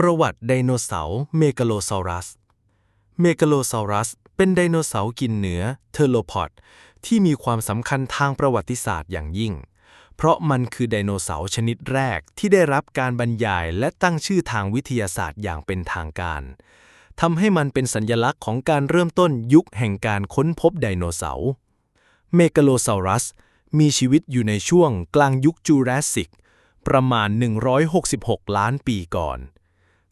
ประวัติไดโนเสาร์เมกาโลซอรัส เมกาโลซอรัส เป็นไดโนเสาร์กินเนื้อเทอโลพอดที่มีความสำคัญทางประวัติศาสตร์อย่างยิ่ง เพราะมันคือไดโนเสาร์ชนิดแรกที่ได้รับการบรรยายและตั้งชื่อทางวิทยาศาสตร์อย่างเป็นทางการทำให้มันเป็นสัญลักษณ์ของการเริ่มต้นยุคแห่งการค้นพบไดโนเสาร์ เมกาโลซอรัส มีชีวิตอยู่ในช่วงกลางยุคจูราสสิก ประมาณ 166 ล้านปีก่อน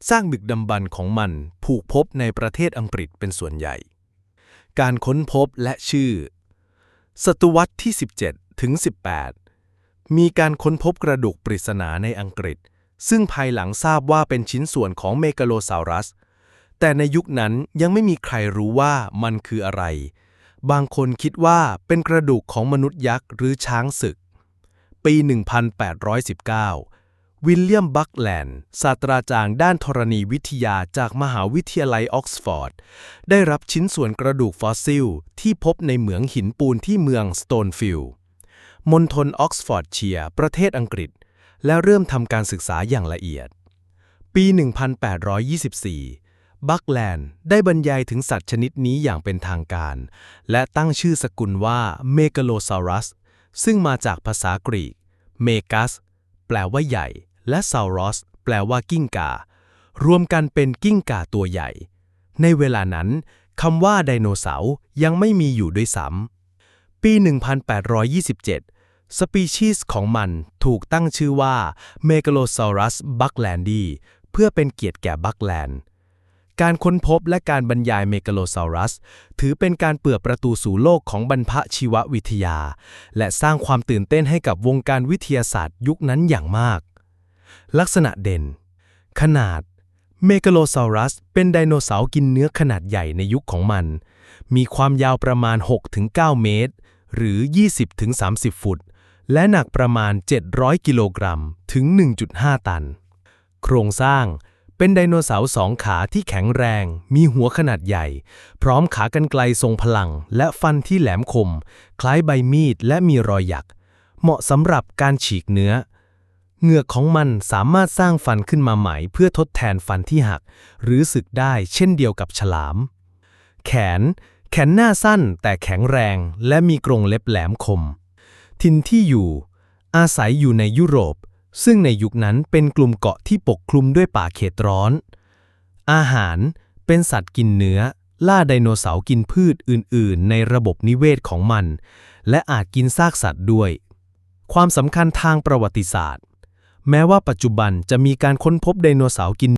สร้างดึกดำบรรของมันผูกพบในประเทศอังกฤษเป็นส่วนใหญ่ การค้นพบและชื่อ ศตวรรษที่ 17 ถึง 18 มีการค้นพบกระดูกปริศนาในอังกฤษ ซึ่งภายหลังทราบว่าเป็นชิ้นส่วนของเมกาโลซารัส แต่ในยุคนั้นยังไม่มีใครรู้ว่ามันคืออะไร บางคนคิดว่าเป็นกระดูกของมนุษย์ยักษ์หรือช้างศึก ปี 1819 วิลเลียม บัคแลนด์ ศาสตราจารย์ด้านธรณีวิทยาจากมหาวิทยาลัยออกซฟอร์ด ได้รับชิ้นส่วนกระดูกฟอสซิล ที่พบในเหมืองหินปูนที่เมืองสโตนฟิลด์ มณฑลออกซฟอร์ดเชียร์ ประเทศอังกฤษ และเริ่มทำการศึกษาอย่างละเอียด ปี 1824 บัคแลนด์ได้บรรยายถึงสัตว์ชนิดนี้อย่างเป็นทางการ และตั้งชื่อสกุลว่าเมกาโลซารัส ซึ่งมาจากภาษากรีก เมกัสแปลว่าใหญ่ และซารอสแปลว่ากิ้งก่ารวมกันเป็นกิ้งก่าตัวใหญ่ ในเวลานั้นคำว่าไดโนเสาร์ยังไม่มีอยู่ด้วยซ้ำปี 1827 สปีชีส์ของมันถูกตั้งชื่อว่า Megalosaurus bucklandi เพื่อเป็นเกียรติแก่บัคแลนด์การค้นพบและการบรรยายเมกาโลซารัส ถือเป็นการเปิดประตูสู่โลกของบรรพชีววิทยา และสร้างความตื่นเต้นให้กับวงการวิทยาศาสตร์ยุคนั้นอย่างมาก ลักษณะเด่น ขนาด เมกาโลซารัส เป็นไดโนเสาร์กินเนื้อขนาดใหญ่ในยุคของมัน มีความยาวประมาณ 6-9 เมตร หรือ 20-30 ฟุต และหนักประมาณ 700 กิโลกรัม ถึง 1.5 ตัน โครงสร้าง เป็นไดโนเสาร์สองขาที่แข็งแรง มีหัวขนาดใหญ่ พร้อมขากรรไกรทรงพลัง และฟันที่แหลมคม คล้ายใบมีดและมีรอยหยัก เหมาะสำหรับการฉีกเนื้อ เหงือกของมันสามารถสร้างฟันขึ้นมาใหม่ เพื่อทดแทนฟันที่หัก หรือสึกได้เช่นเดียวกับฉลาม แขน แขนหน้าสั้นแต่แข็งแรงและมีกรงเล็บแหลมคม ทินที่อยู่ อาศัยอยู่ในยุโรป ซึ่งในยุคนั้นเป็นกลุ่มเกาะที่ปกคลุมด้วยป่าเขตร้อน อาหารเป็นสัตว์กินเนื้อ ล่าไดโนเสาร์กินพืชอื่น ๆ ในระบบนิเวศของมัน และอาจกินซากสัตว์ด้วย ความสำคัญทางประวัติศาสตร์ แม้ว่าปัจจุบันจะมีการค้นพบไดโนเสาร์กิน